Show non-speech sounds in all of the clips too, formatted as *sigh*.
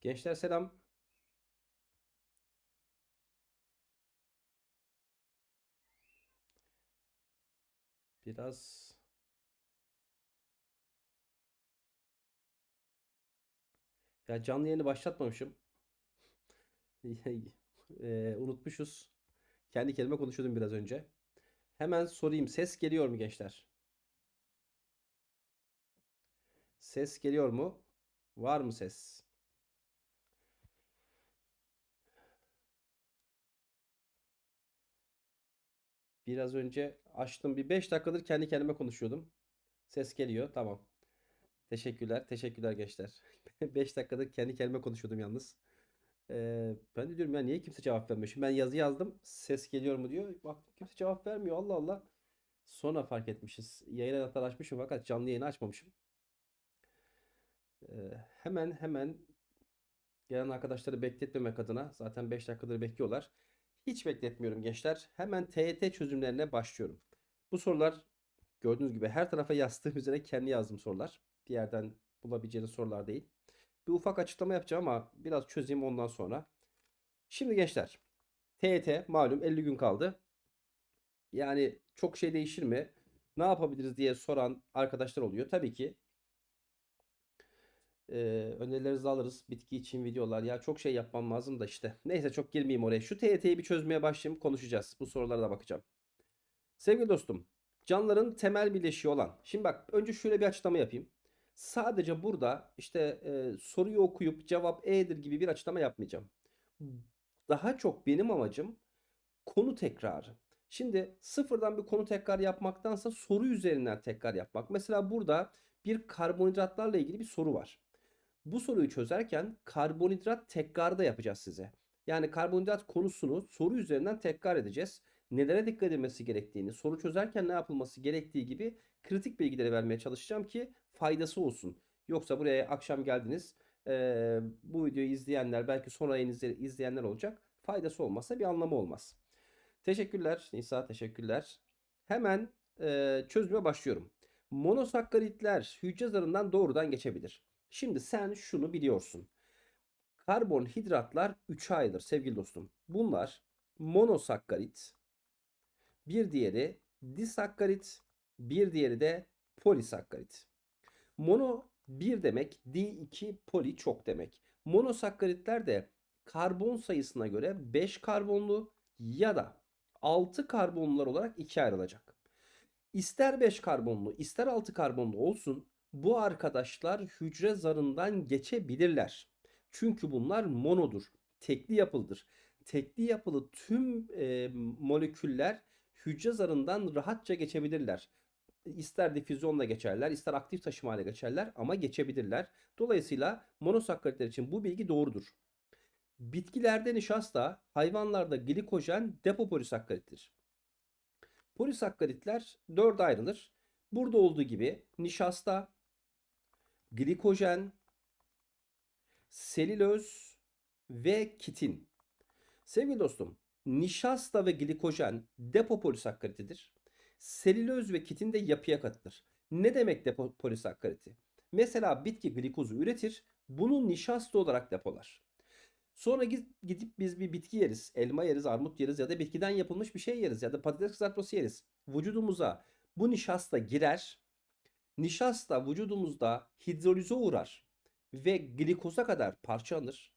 Gençler selam. Biraz ya canlı yayını başlatmamışım. *laughs* Eee, unutmuşuz. Kendi kendime konuşuyordum biraz önce. Hemen sorayım. Ses geliyor mu gençler? Ses geliyor mu? Var mı ses? Biraz önce açtım. Bir 5 dakikadır kendi kendime konuşuyordum. Ses geliyor. Tamam. Teşekkürler. Teşekkürler gençler. *laughs* 5 dakikadır kendi kendime konuşuyordum yalnız. Ee, ben de diyorum ya niye kimse cevap vermiyor? Şimdi ben yazı yazdım. Ses geliyor mu diyor. Baktım kimse cevap vermiyor. Allah Allah. Sonra fark etmişiz. Yayın anahtarı açmışım fakat canlı yayını açmamışım. Ee, hemen hemen gelen arkadaşları bekletmemek adına zaten 5 dakikadır bekliyorlar. Hiç bekletmiyorum gençler. Hemen TYT çözümlerine başlıyorum. Bu sorular gördüğünüz gibi her tarafa yazdığım üzere kendi yazdığım sorular. Bir yerden bulabileceğiniz sorular değil. Bir ufak açıklama yapacağım ama biraz çözeyim ondan sonra. Şimdi gençler TYT malum 50 gün kaldı. Yani çok şey değişir mi? Ne yapabiliriz diye soran arkadaşlar oluyor. Tabii ki e, önerilerinizi alırız. Bitki için videolar. Ya çok şey yapmam lazım da işte. Neyse çok girmeyeyim oraya. Şu TYT'yi bir çözmeye başlayayım. Konuşacağız. Bu sorulara da bakacağım. Sevgili dostum. Canlıların temel bileşiği olan. Şimdi bak önce şöyle bir açıklama yapayım. Sadece burada işte e, soruyu okuyup cevap E'dir gibi bir açıklama yapmayacağım. Daha çok benim amacım konu tekrarı. Şimdi sıfırdan bir konu tekrar yapmaktansa soru üzerinden tekrar yapmak. Mesela burada bir karbonhidratlarla ilgili bir soru var. Bu soruyu çözerken karbonhidrat tekrarı da yapacağız size. Yani karbonhidrat konusunu soru üzerinden tekrar edeceğiz. Nelere dikkat edilmesi gerektiğini, soru çözerken ne yapılması gerektiği gibi kritik bilgileri vermeye çalışacağım ki faydası olsun. Yoksa buraya akşam geldiniz. bu videoyu izleyenler belki sonra izle- izleyenler olacak. Faydası olmazsa bir anlamı olmaz. Teşekkürler Nisa, teşekkürler. Hemen eee çözüme başlıyorum. Monosakkaritler hücre zarından doğrudan geçebilir. Şimdi sen şunu biliyorsun. Karbonhidratlar 3'e ayrılır sevgili dostum. Bunlar monosakkarit, bir diğeri disakkarit, bir diğeri de polisakkarit. Mono bir demek, di2 poli çok demek. Monosakkaritler de karbon sayısına göre 5 karbonlu ya da 6 karbonlular olarak ikiye ayrılacak. İster 5 karbonlu, ister 6 karbonlu olsun bu arkadaşlar hücre zarından geçebilirler. Çünkü bunlar monodur, tekli yapılıdır. Tekli yapılı tüm e, moleküller hücre zarından rahatça geçebilirler. İster difüzyonla geçerler, ister aktif taşımayla geçerler ama geçebilirler. Dolayısıyla monosakkaritler için bu bilgi doğrudur. Bitkilerde nişasta, hayvanlarda glikojen depopolisakkarittir. Polisakkaritler dörde ayrılır. Burada olduğu gibi nişasta, glikojen, selüloz ve kitin. Sevgili dostum, nişasta ve glikojen depopolisakkaritidir. Selüloz ve kitin de yapıya katılır. Ne demek depopolisakkariti? Mesela bitki glikozu üretir, bunu nişasta olarak depolar. Sonra gidip biz bir bitki yeriz. Elma yeriz, armut yeriz ya da bitkiden yapılmış bir şey yeriz ya da patates kızartması yeriz. Vücudumuza bu nişasta girer. Nişasta vücudumuzda hidrolize uğrar ve glikoza kadar parçalanır.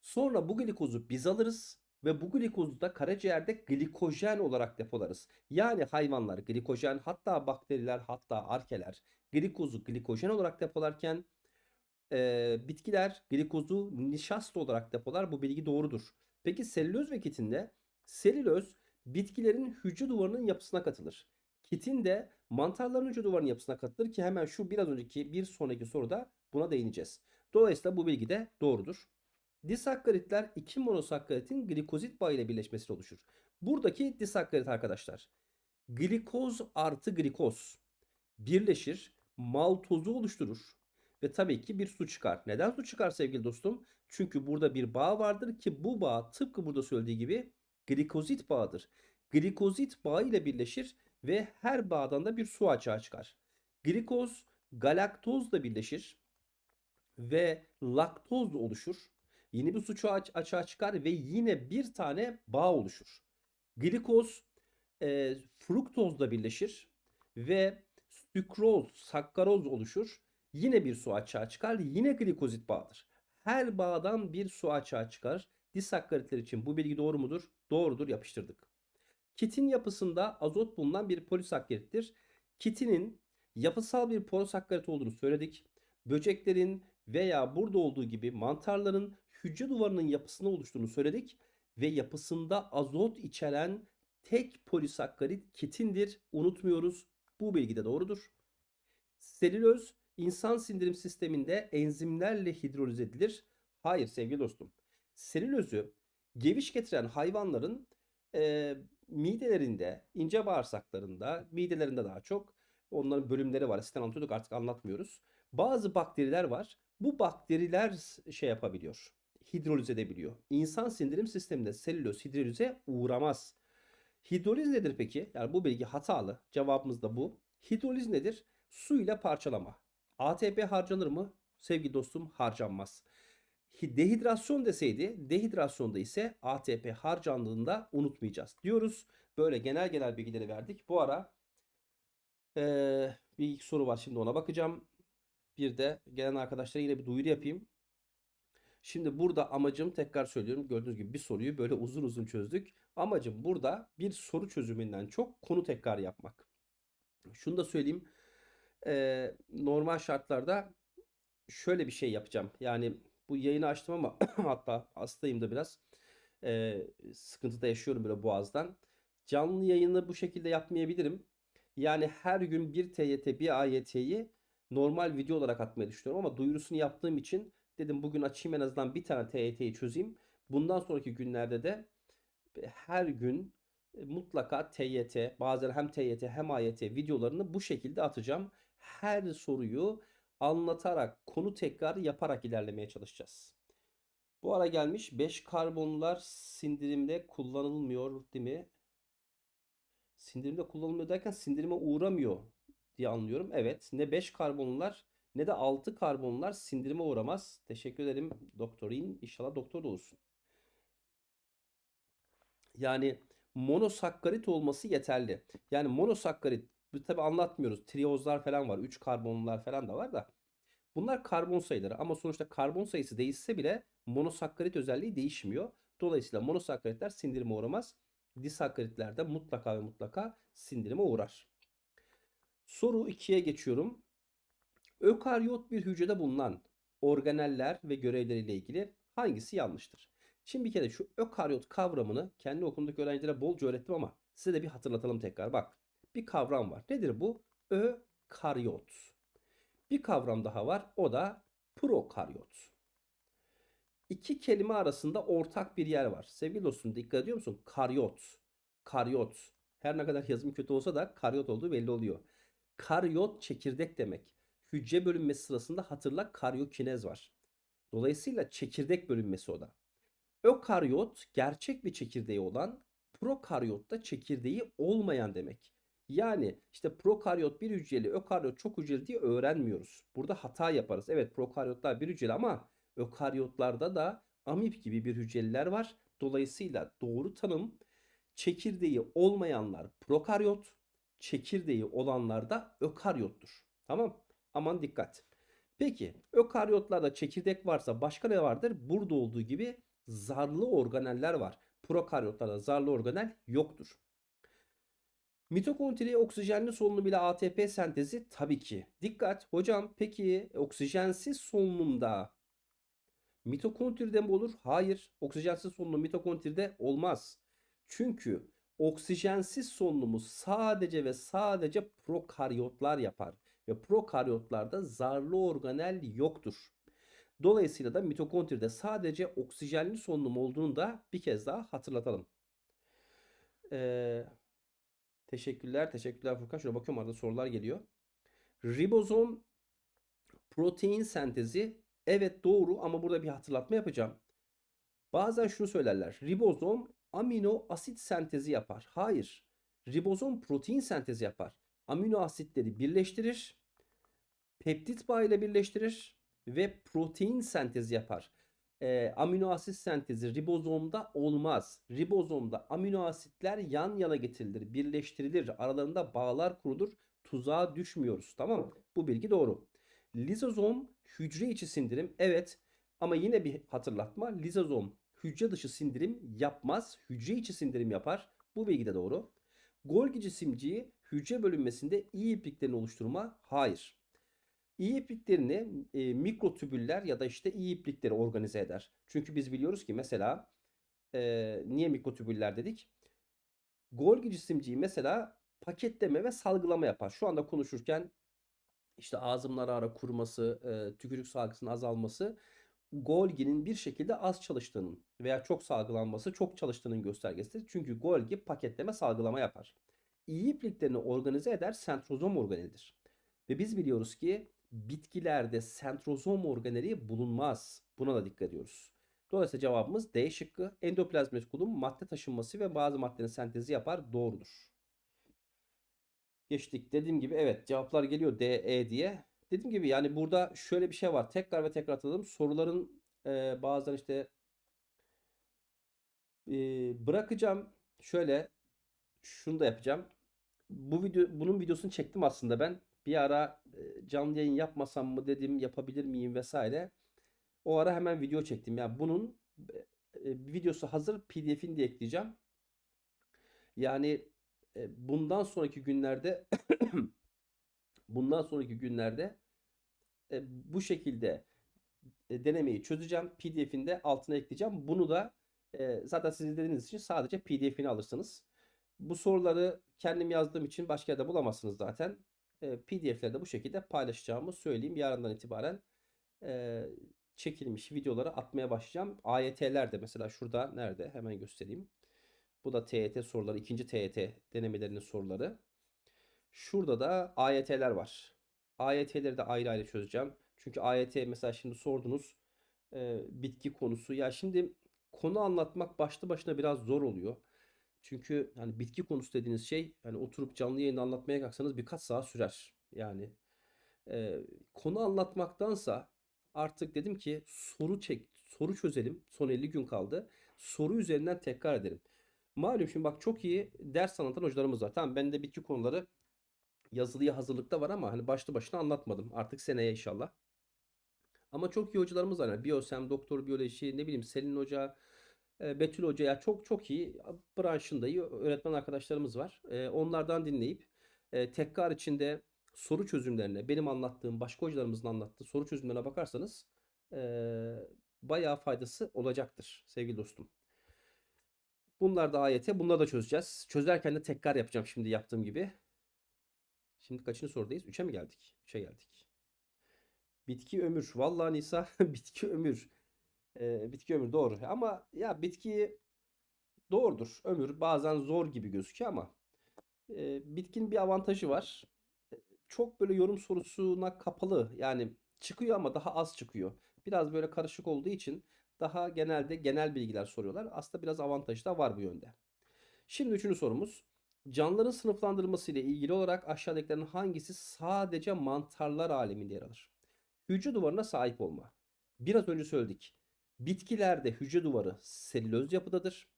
Sonra bu glikozu biz alırız ve bu glikozu da karaciğerde glikojen olarak depolarız. Yani hayvanlar glikojen hatta bakteriler hatta arkeler glikozu glikojen olarak depolarken e, bitkiler glikozu nişasta olarak depolar. Bu bilgi doğrudur. Peki selüloz ve kitinde selüloz bitkilerin hücre duvarının yapısına katılır. Kitin de mantarların hücre duvarının yapısına katılır ki hemen şu biraz önceki bir sonraki soruda buna değineceğiz. Dolayısıyla bu bilgi de doğrudur. Disakkaritler iki monosakkaritin glikozit bağı ile birleşmesiyle oluşur. Buradaki disakkarit arkadaşlar glikoz artı glikoz birleşir, maltozu oluşturur ve tabii ki bir su çıkar. Neden su çıkar sevgili dostum? Çünkü burada bir bağ vardır ki bu bağ tıpkı burada söylediği gibi glikozit bağıdır. Glikozit bağı ile birleşir ve her bağdan da bir su açığa çıkar. Glikoz galaktozla birleşir ve laktoz oluşur. Yeni bir suçu aç, açığa çıkar ve yine bir tane bağ oluşur. Glikoz e, fruktozla birleşir ve sükroz, sakkaroz oluşur. Yine bir su açığa çıkar. Yine glikozit bağıdır. Her bağdan bir su açığa çıkar. Disakkaritler için bu bilgi doğru mudur? Doğrudur yapıştırdık. Kitin yapısında azot bulunan bir polisakkarittir. Kitinin yapısal bir polisakkarit olduğunu söyledik. Böceklerin veya burada olduğu gibi mantarların hücre duvarının yapısını oluştuğunu söyledik ve yapısında azot içeren tek polisakkarit kitindir. Unutmuyoruz. Bu bilgi de doğrudur. Selüloz insan sindirim sisteminde enzimlerle hidroliz edilir. Hayır sevgili dostum. Selülozu geviş getiren hayvanların e, midelerinde, ince bağırsaklarında, midelerinde daha çok onların bölümleri var. Eskiden anlatıyorduk artık anlatmıyoruz. Bazı bakteriler var. Bu bakteriler şey yapabiliyor. Hidroliz edebiliyor. İnsan sindirim sisteminde selüloz hidrolize uğramaz. Hidroliz nedir peki? Yani bu bilgi hatalı. Cevabımız da bu. Hidroliz nedir? Su ile parçalama. ATP harcanır mı? Sevgili dostum harcanmaz. Dehidrasyon deseydi, dehidrasyonda ise ATP harcandığında unutmayacağız diyoruz. Böyle genel genel bilgileri verdik. Bu ara eee, bir ilk soru var şimdi ona bakacağım. Bir de gelen arkadaşlara yine bir duyuru yapayım. Şimdi burada amacım tekrar söylüyorum gördüğünüz gibi bir soruyu böyle uzun uzun çözdük. Amacım burada bir soru çözümünden çok konu tekrar yapmak. Şunu da söyleyeyim. Eee, normal şartlarda şöyle bir şey yapacağım. Yani bu yayını açtım ama *clears throat* hatta hastayım da biraz. Eee sıkıntı da yaşıyorum böyle boğazdan. Canlı yayını bu şekilde yapmayabilirim. Yani her gün bir TYT bir AYT'yi normal video olarak atmayı düşünüyorum ama duyurusunu yaptığım için dedim bugün açayım en azından bir tane TYT'yi çözeyim. Bundan sonraki günlerde de her gün e, mutlaka TYT, bazen hem TYT hem AYT videolarını bu şekilde atacağım. Her soruyu anlatarak, konu tekrar yaparak ilerlemeye çalışacağız. Bu ara gelmiş 5 karbonlar sindirimde kullanılmıyor değil mi? Sindirimde kullanılmıyor derken sindirime uğramıyor diye anlıyorum. Evet, ne 5 karbonlar ne de 6 karbonlar sindirime uğramaz. Teşekkür ederim doktorin. İnşallah doktor olursun. Yani monosakkarit olması yeterli. Yani monosakkarit bu tabi anlatmıyoruz. Triyozlar falan var. 3 karbonlar falan da var da. Bunlar karbon sayıları ama sonuçta karbon sayısı değişse bile monosakkarit özelliği değişmiyor. Dolayısıyla monosakkaritler sindirime uğramaz. Disakkaritler de mutlaka ve mutlaka sindirime uğrar. Soru 2'ye geçiyorum. Ökaryot bir hücrede bulunan organeller ve görevleriyle ilgili hangisi yanlıştır? Şimdi bir kere şu ökaryot kavramını kendi okulumdaki öğrencilere bolca öğrettim ama size de bir hatırlatalım tekrar. Bak bir kavram var. Nedir bu? Ökaryot. Bir kavram daha var. O da prokaryot. İki kelime arasında ortak bir yer var. Sevgili dostum dikkat ediyor musun? Karyot. Karyot. Her ne kadar yazım kötü olsa da karyot olduğu belli oluyor. Karyot çekirdek demek. Hücre bölünmesi sırasında hatırla karyokinez var. Dolayısıyla çekirdek bölünmesi o da. Ökaryot gerçek bir çekirdeği olan, prokaryot da çekirdeği olmayan demek. Yani işte prokaryot bir hücreli, ökaryot çok hücreli diye öğrenmiyoruz. Burada hata yaparız. Evet prokaryotlar bir hücreli ama ökaryotlarda da amip gibi bir hücreliler var. Dolayısıyla doğru tanım çekirdeği olmayanlar prokaryot, çekirdeği olanlar da ökaryottur. Tamam? Aman dikkat. Peki ökaryotlarda çekirdek varsa başka ne vardır? Burada olduğu gibi zarlı organeller var. Prokaryotlarda zarlı organel yoktur. Mitokondri oksijenli solunum ile ATP sentezi tabii ki. Dikkat hocam peki oksijensiz solunumda mitokondride mi olur? Hayır. Oksijensiz solunum mitokondride olmaz. Çünkü oksijensiz solunumu sadece ve sadece prokaryotlar yapar. Ve prokaryotlarda zarlı organel yoktur. Dolayısıyla da mitokondride sadece oksijenli solunum olduğunu da bir kez daha hatırlatalım. Ee, teşekkürler. Teşekkürler Furkan. Şöyle bakıyorum arada sorular geliyor. Ribozom protein sentezi evet doğru ama burada bir hatırlatma yapacağım. Bazen şunu söylerler. Ribozom amino asit sentezi yapar. Hayır. Ribozom protein sentezi yapar. Amino asitleri birleştirir. Peptit bağ ile birleştirir ve protein sentezi yapar. E, amino asit sentezi ribozomda olmaz. Ribozomda amino asitler yan yana getirilir, birleştirilir, aralarında bağlar kurulur, tuzağa düşmüyoruz. Tamam mı? Bu bilgi doğru. Lizozom hücre içi sindirim. Evet ama yine bir hatırlatma. Lizozom hücre dışı sindirim yapmaz. Hücre içi sindirim yapar. Bu bilgi de doğru. Golgi cisimciği hücre bölünmesinde iyi ipliklerini oluşturma? Hayır. İyi ipliklerini e, mikrotübüller ya da işte iyi iplikleri organize eder. Çünkü biz biliyoruz ki mesela e, niye mikrotübüller dedik? Golgi cisimciği mesela paketleme ve salgılama yapar. Şu anda konuşurken işte ağzımın ara ara kuruması, e, tükürük salgısının azalması Golgi'nin bir şekilde az çalıştığının veya çok salgılanması çok çalıştığının göstergesidir. Çünkü Golgi paketleme salgılama yapar. İyi ipliklerini organize eder sentrozom organelidir. Ve biz biliyoruz ki bitkilerde sentrozom organeli bulunmaz. Buna da dikkat ediyoruz. Dolayısıyla cevabımız D şıkkı. Endoplazmik retikulum madde taşınması ve bazı maddelerin sentezi yapar. Doğrudur. Geçtik. Dediğim gibi evet cevaplar geliyor D, E diye. Dediğim gibi yani burada şöyle bir şey var. Tekrar ve tekrar hatırladım. Soruların e, bazen işte e, bırakacağım. Şöyle şunu da yapacağım. Bu video bunun videosunu çektim aslında ben. Bir ara e, canlı yayın yapmasam mı dedim yapabilir miyim vesaire. O ara hemen video çektim. Yani bunun e, videosu hazır PDF'ini de ekleyeceğim. Yani e, bundan sonraki günlerde *clears throat* bundan sonraki günlerde e, bu şekilde e, denemeyi çözeceğim. PDF'ini de altına ekleyeceğim. Bunu da e, zaten siz izlediğiniz için sadece PDF'ini alırsınız. Bu soruları kendim yazdığım için başka yerde bulamazsınız zaten. E, PDF'lerde bu şekilde paylaşacağımı söyleyeyim. Yarından itibaren e, çekilmiş videoları atmaya başlayacağım. AYT'ler de mesela şurada nerede? Hemen göstereyim. Bu da TYT soruları, ikinci TYT denemelerinin soruları. Şurada da AYT'ler var. AYT'leri de ayrı ayrı çözeceğim. Çünkü AYT mesela şimdi sordunuz e, bitki konusu. Ya şimdi konu anlatmak başlı başına biraz zor oluyor. Çünkü hani bitki konusu dediğiniz şey hani oturup canlı yayında anlatmaya kalksanız birkaç saat sürer. Yani e, konu anlatmaktansa artık dedim ki soru çek, soru çözelim. Son 50 gün kaldı. Soru üzerinden tekrar edelim. Malum şimdi bak çok iyi ders anlatan hocalarımız var. Tamam ben de bitki konuları yazılıya hazırlıkta var ama hani başlı başına anlatmadım. Artık seneye inşallah. Ama çok iyi hocalarımız var. Yani Biyosem, doktor biyoloji, ne bileyim Selin Hoca, Betül Hoca ya çok çok iyi branşında iyi öğretmen arkadaşlarımız var. Onlardan dinleyip tekrar içinde soru çözümlerine, benim anlattığım, başka hocalarımızın anlattığı soru çözümlerine bakarsanız bayağı faydası olacaktır sevgili dostum. Bunlar da AYT. Bunları da çözeceğiz. Çözerken de tekrar yapacağım şimdi yaptığım gibi. Şimdi kaçıncı sorudayız? 3'e mi geldik? 3'e geldik. Bitki ömür. Vallahi Nisa *laughs* bitki ömür. Ee, bitki ömür doğru. Ama ya bitki doğrudur. Ömür bazen zor gibi gözüküyor ama e, bitkinin bir avantajı var. Çok böyle yorum sorusuna kapalı. Yani çıkıyor ama daha az çıkıyor. Biraz böyle karışık olduğu için daha genelde genel bilgiler soruyorlar. Aslında biraz avantajı da var bu yönde. Şimdi üçüncü sorumuz. Canlıların sınıflandırılması ile ilgili olarak aşağıdakilerin hangisi sadece mantarlar aleminde yer alır? Hücre duvarına sahip olma. Biraz önce söyledik. Bitkilerde hücre duvarı selüloz yapıdadır.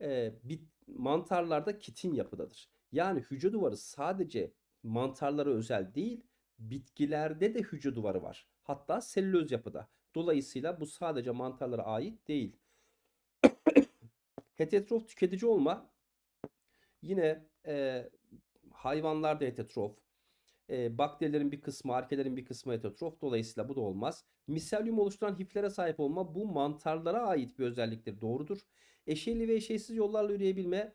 Ee, bit, mantarlarda kitin yapıdadır. Yani hücre duvarı sadece mantarlara özel değil, bitkilerde de hücre duvarı var. Hatta selüloz yapıda. Dolayısıyla bu sadece mantarlara ait değil. *coughs* Heterotrof tüketici olma yine e, hayvanlarda heterotrof. E, bakterilerin bir kısmı, arkelerin bir kısmı heterotrof. Dolayısıyla bu da olmaz. Miselyum oluşturan hiflere sahip olma bu mantarlara ait bir özelliktir. Doğrudur. Eşeyli ve eşeysiz yollarla üreyebilme.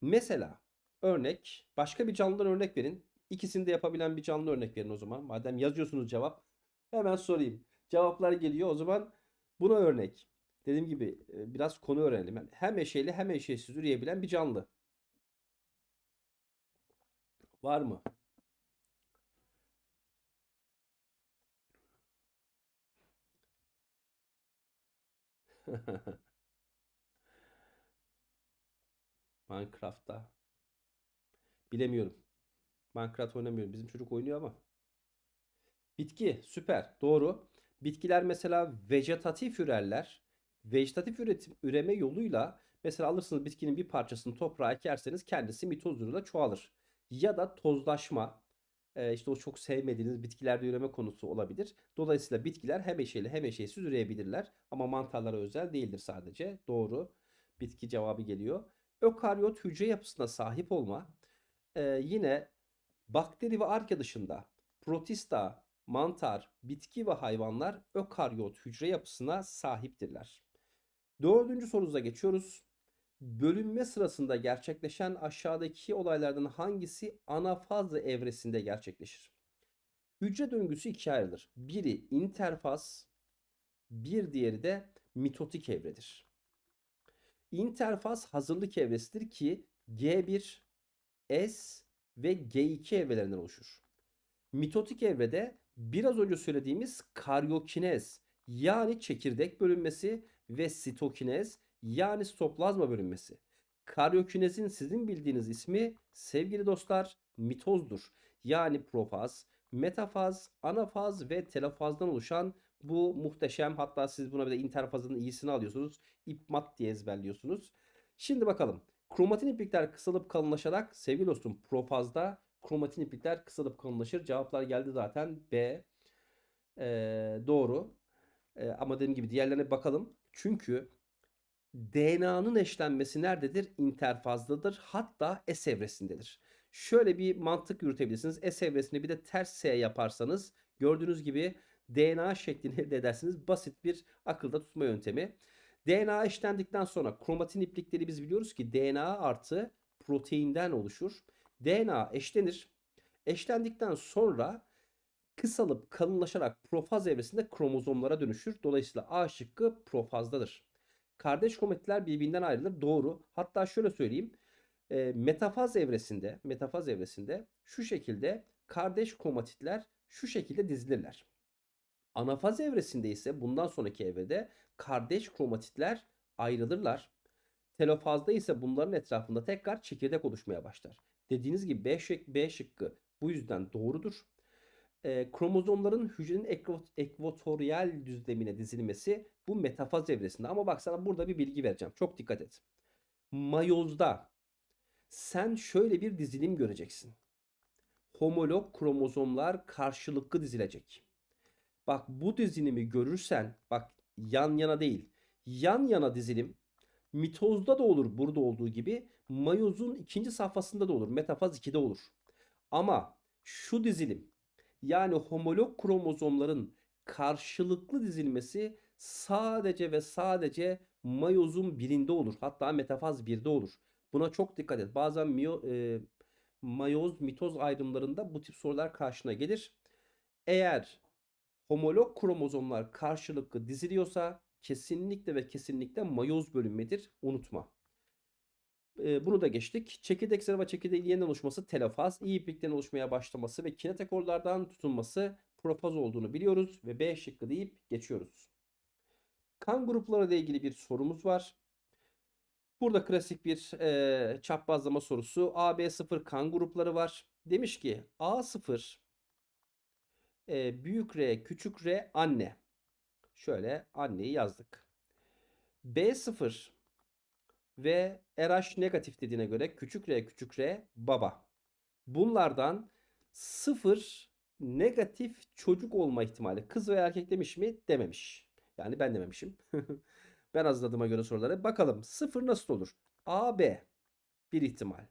Mesela örnek başka bir canlıdan örnek verin. İkisini de yapabilen bir canlı örnek verin o zaman. Madem yazıyorsunuz cevap. Hemen sorayım. Cevaplar geliyor. O zaman buna örnek. Dediğim gibi biraz konu öğrenelim. Yani hem eşeyli hem eşeğsiz üreyebilen bir canlı. Var mı? *laughs* Minecraft'ta. Bilemiyorum. Minecraft oynamıyorum. Bizim çocuk oynuyor ama. Bitki. Süper. Doğru. Bitkiler mesela vejetatif ürerler. Vejetatif üretim, üreme yoluyla mesela alırsınız bitkinin bir parçasını toprağa ekerseniz kendisi mitoz yoluyla çoğalır. Ya da tozlaşma işte o çok sevmediğiniz bitkilerde üreme konusu olabilir. Dolayısıyla bitkiler hem eşeli hem eşeğsiz üreyebilirler. Ama mantarlara özel değildir sadece. Doğru. Bitki cevabı geliyor. Ökaryot hücre yapısına sahip olma e, yine bakteri ve arke dışında protista, mantar, bitki ve hayvanlar ökaryot hücre yapısına sahiptirler. Dördüncü sorunuza geçiyoruz. Bölünme sırasında gerçekleşen aşağıdaki olaylardan hangisi anafaz evresinde gerçekleşir? Hücre döngüsü ikiye ayrılır. Biri interfaz, bir diğeri de mitotik evredir. İnterfaz hazırlık evresidir ki G1, S ve G2 evrelerinden oluşur. Mitotik evrede biraz önce söylediğimiz karyokinez yani çekirdek bölünmesi ve sitokinez yani sitoplazma bölünmesi. Karyokinezin sizin bildiğiniz ismi sevgili dostlar mitozdur. Yani profaz, metafaz, anafaz ve telofazdan oluşan bu muhteşem hatta siz buna bir de interfazın iyisini alıyorsunuz. İpmat diye ezberliyorsunuz. Şimdi bakalım. Kromatin iplikler kısalıp kalınlaşarak sevgili dostum profazda kromatin iplikler kısalıp kalınlaşır. Cevaplar geldi zaten. B. Ee, doğru. Ee, ama dediğim gibi diğerlerine bakalım. Çünkü DNA'nın eşlenmesi nerededir? İnterfazdadır. Hatta S evresindedir. Şöyle bir mantık yürütebilirsiniz. S evresinde bir de ters S yaparsanız gördüğünüz gibi DNA şeklini elde edersiniz. Basit bir akılda tutma yöntemi. DNA eşlendikten sonra kromatin iplikleri biz biliyoruz ki DNA artı proteinden oluşur. DNA eşlenir. Eşlendikten sonra kısalıp kalınlaşarak profaz evresinde kromozomlara dönüşür. Dolayısıyla A şıkkı profazdadır. Kardeş kromatitler birbirinden ayrılır. Doğru. Hatta şöyle söyleyeyim. E, metafaz evresinde, metafaz evresinde şu şekilde kardeş kromatitler şu şekilde dizilirler. Anafaz evresinde ise bundan sonraki evrede kardeş kromatitler ayrılırlar. Telofazda ise bunların etrafında tekrar çekirdek oluşmaya başlar. Dediğiniz gibi B, şık, B şıkkı bu yüzden doğrudur. E, kromozomların hücrenin ekvatoryal düzlemine dizilmesi bu metafaz evresinde. Ama bak sana burada bir bilgi vereceğim. Çok dikkat et. Mayozda sen şöyle bir dizilim göreceksin. Homolog kromozomlar karşılıklı dizilecek. Bak bu dizilimi görürsen bak yan yana değil. Yan yana dizilim mitozda da olur burada olduğu gibi mayozun ikinci safhasında da olur. Metafaz 2'de olur. Ama şu dizilim yani homolog kromozomların karşılıklı dizilmesi sadece ve sadece mayozun birinde olur. Hatta metafaz 1'de olur. Buna çok dikkat et. Bazen miyo, e, mayoz, mitoz ayrımlarında bu tip sorular karşına gelir. Eğer homolog kromozomlar karşılıklı diziliyorsa kesinlikle ve kesinlikle mayoz bölünmedir. Unutma. Bunu da geçtik. Çekirdek zarı ve yeniden oluşması telofaz, iyi iplikten oluşmaya başlaması ve kinetekorlardan tutunması profaz olduğunu biliyoruz ve B şıkkı deyip geçiyoruz. Kan grupları ile ilgili bir sorumuz var. Burada klasik bir e, çaprazlama sorusu. AB0 kan grupları var. Demiş ki A0 e, büyük R küçük R anne. Şöyle anneyi yazdık. B0 ve RH negatif dediğine göre küçük r küçük r baba. Bunlardan sıfır negatif çocuk olma ihtimali. Kız ve erkek demiş mi? Dememiş. Yani ben dememişim. *laughs* ben hazırladığıma göre soruları. Bakalım sıfır nasıl olur? A, B bir ihtimal.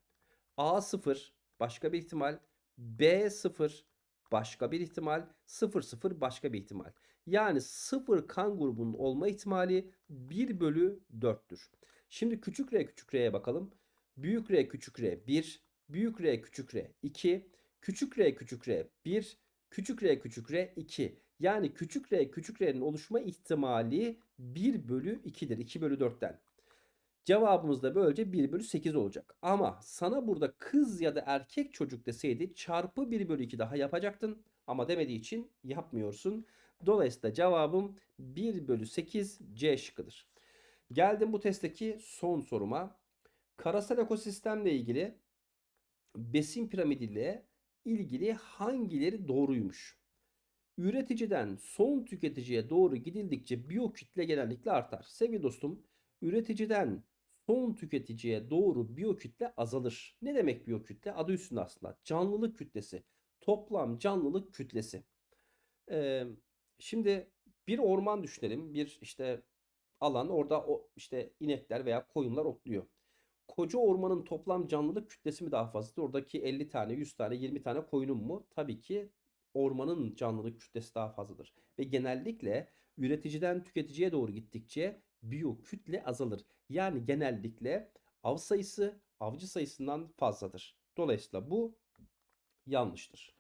A sıfır başka bir ihtimal. B sıfır başka bir ihtimal. Sıfır sıfır başka bir ihtimal. Yani sıfır kan grubunun olma ihtimali 1 bölü 4'tür. Şimdi küçük r küçük r'ye bakalım. Büyük r küçük r 1, büyük r küçük r 2, küçük r küçük r 1, küçük r küçük r 2. Yani küçük r küçük r'nin oluşma ihtimali 1 bölü 2'dir. 2 bölü 4'ten. Cevabımız da böylece 1 bölü 8 olacak. Ama sana burada kız ya da erkek çocuk deseydi çarpı 1 bölü 2 daha yapacaktın. Ama demediği için yapmıyorsun. Dolayısıyla cevabım 1 bölü 8 C şıkkıdır. Geldim bu testteki son soruma. Karasal ekosistemle ilgili besin piramidiyle ilgili hangileri doğruymuş? Üreticiden son tüketiciye doğru gidildikçe biyokütle genellikle artar. Sevgili dostum, üreticiden son tüketiciye doğru biyokütle azalır. Ne demek biyokütle? Adı üstünde aslında. Canlılık kütlesi. Toplam canlılık kütlesi. Ee, şimdi bir orman düşünelim. Bir işte alan orada o işte inekler veya koyunlar otluyor. Koca ormanın toplam canlılık kütlesi mi daha fazladır? Oradaki 50 tane, 100 tane, 20 tane koyunun mu? Tabii ki ormanın canlılık kütlesi daha fazladır. Ve genellikle üreticiden tüketiciye doğru gittikçe biyo kütle azalır. Yani genellikle av sayısı avcı sayısından fazladır. Dolayısıyla bu yanlıştır.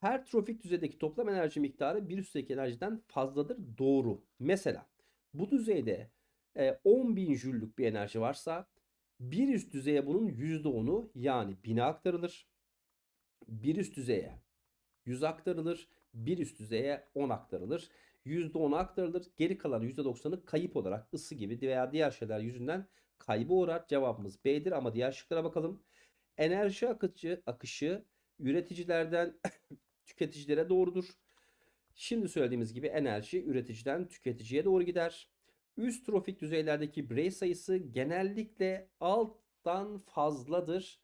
Her trofik düzeydeki toplam enerji miktarı bir üstteki enerjiden fazladır. Doğru. Mesela bu düzeyde e, 10.000 jüllük bir enerji varsa bir üst düzeye bunun %10'u yani 1000'e aktarılır. Bir üst düzeye 100 aktarılır. Bir üst düzeye 10 aktarılır. %10 aktarılır. Geri kalan %90'ı kayıp olarak ısı gibi veya diğer şeyler yüzünden kaybı uğrar. Cevabımız B'dir ama diğer şıklara bakalım. Enerji akışı, akışı üreticilerden *coughs* tüketicilere doğrudur. Şimdi söylediğimiz gibi enerji üreticiden tüketiciye doğru gider. Üst trofik düzeylerdeki birey sayısı genellikle alttan fazladır.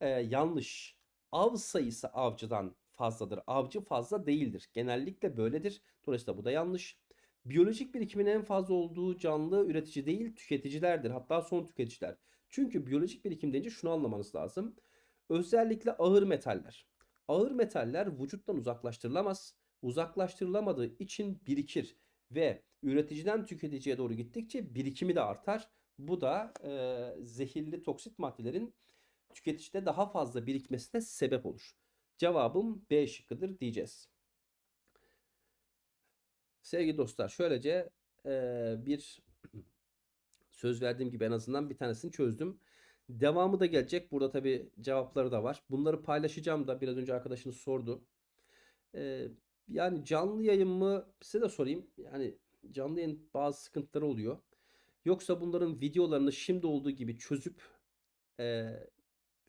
Ee, yanlış. Av sayısı avcıdan fazladır. Avcı fazla değildir. Genellikle böyledir. Dolayısıyla bu da yanlış. Biyolojik birikimin en fazla olduğu canlı üretici değil tüketicilerdir. Hatta son tüketiciler. Çünkü biyolojik birikim deyince şunu anlamanız lazım. Özellikle ağır metaller. Ağır metaller vücuttan uzaklaştırılamaz. Uzaklaştırılamadığı için birikir ve üreticiden tüketiciye doğru gittikçe birikimi de artar. Bu da e, zehirli toksit maddelerin tüketicide daha fazla birikmesine sebep olur. Cevabım B şıkkıdır diyeceğiz. Sevgili dostlar şöylece e, bir söz verdiğim gibi en azından bir tanesini çözdüm. Devamı da gelecek. Burada tabi cevapları da var. Bunları paylaşacağım da biraz önce arkadaşınız sordu. E, yani canlı yayın mı size de sorayım. Yani canlı yayın bazı sıkıntıları oluyor. Yoksa bunların videolarını şimdi olduğu gibi çözüp e,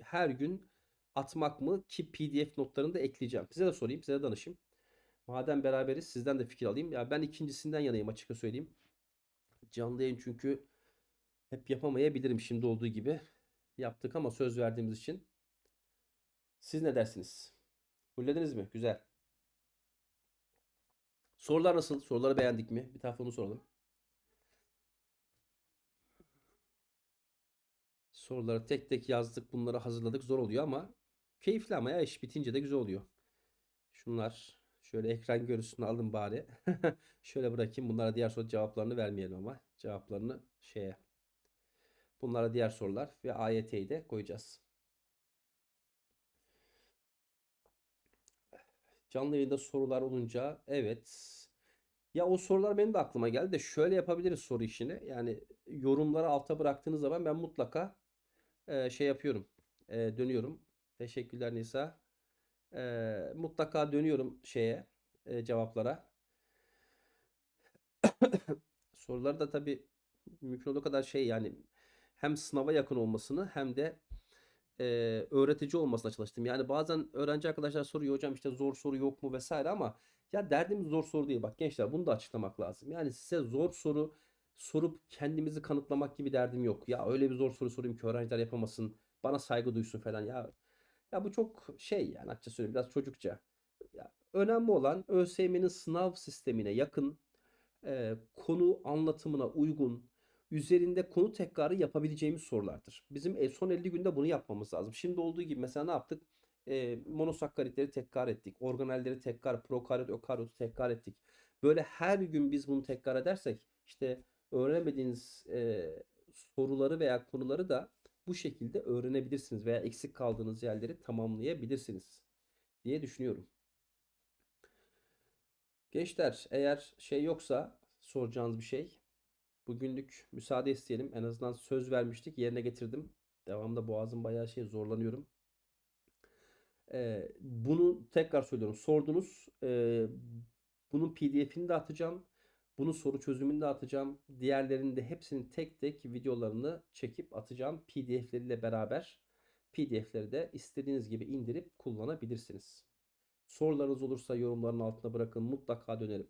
her gün atmak mı ki pdf notlarını da ekleyeceğim. Size de sorayım, size de danışayım. Madem beraberiz sizden de fikir alayım. Ya ben ikincisinden yanayım açıkça söyleyeyim. Canlı yayın çünkü hep yapamayabilirim şimdi olduğu gibi. Yaptık ama söz verdiğimiz için. Siz ne dersiniz? Fullediniz mi? Güzel. Sorular nasıl? Soruları beğendik mi? Bir tarafa onu soralım. Soruları tek tek yazdık. Bunları hazırladık. Zor oluyor ama keyifli ama ya iş bitince de güzel oluyor. Şunlar şöyle ekran görüntüsünü alın bari. *laughs* şöyle bırakayım. Bunlara diğer soru cevaplarını vermeyelim ama. Cevaplarını şeye. Bunlara diğer sorular ve AYT'yi de koyacağız. Canlı yayında sorular olunca evet. Ya o sorular benim de aklıma geldi de şöyle yapabiliriz soru işini. Yani yorumları alta bıraktığınız zaman ben mutlaka e, şey yapıyorum. E, dönüyorum. Teşekkürler Nisa. E, mutlaka dönüyorum şeye e, cevaplara. *coughs* Soruları da tabii mümkün olduğu kadar şey yani hem sınava yakın olmasını hem de e, öğretici olmasına çalıştım. Yani bazen öğrenci arkadaşlar soruyor hocam işte zor soru yok mu vesaire ama ya derdimiz zor soru değil. Bak gençler bunu da açıklamak lazım. Yani size zor soru sorup kendimizi kanıtlamak gibi derdim yok. Ya öyle bir zor soru sorayım ki öğrenciler yapamasın. Bana saygı duysun falan. Ya ya bu çok şey yani açıkça söyleyeyim biraz çocukça. Ya, önemli olan ÖSYM'nin sınav sistemine yakın e, konu anlatımına uygun üzerinde konu tekrarı yapabileceğimiz sorulardır. Bizim e, son 50 günde bunu yapmamız lazım. Şimdi olduğu gibi mesela ne yaptık? E, monosakkaritleri tekrar ettik. Organelleri tekrar, prokaryot, ökaryotu tekrar ettik. Böyle her gün biz bunu tekrar edersek işte öğrenemediğiniz e, soruları veya konuları da bu şekilde öğrenebilirsiniz veya eksik kaldığınız yerleri tamamlayabilirsiniz diye düşünüyorum. Gençler eğer şey yoksa soracağınız bir şey bugünlük müsaade isteyelim. En azından söz vermiştik yerine getirdim. Devamında boğazım bayağı şey zorlanıyorum. Ee, bunu tekrar söylüyorum. Sordunuz. Ee, bunun pdf'ini de atacağım. Bunun soru çözümünü de atacağım. Diğerlerinin de hepsinin tek tek videolarını çekip atacağım. PDF'leriyle beraber. PDF'leri de istediğiniz gibi indirip kullanabilirsiniz. Sorularınız olursa yorumların altına bırakın. Mutlaka dönerim.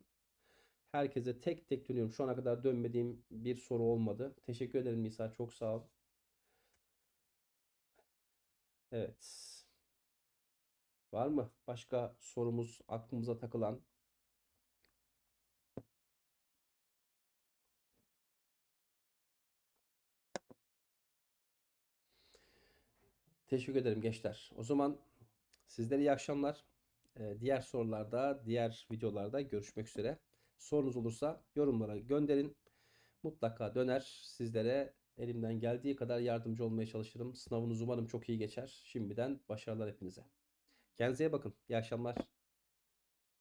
Herkese tek tek dönüyorum. Şu ana kadar dönmediğim bir soru olmadı. Teşekkür ederim Nisa. Çok sağ ol. Evet. Var mı başka sorumuz aklımıza takılan? Teşekkür ederim gençler. O zaman sizlere iyi akşamlar. Ee, diğer sorularda, diğer videolarda görüşmek üzere. Sorunuz olursa yorumlara gönderin. Mutlaka döner. Sizlere elimden geldiği kadar yardımcı olmaya çalışırım. Sınavınız umarım çok iyi geçer. Şimdiden başarılar hepinize. Kendinize bakın. İyi akşamlar.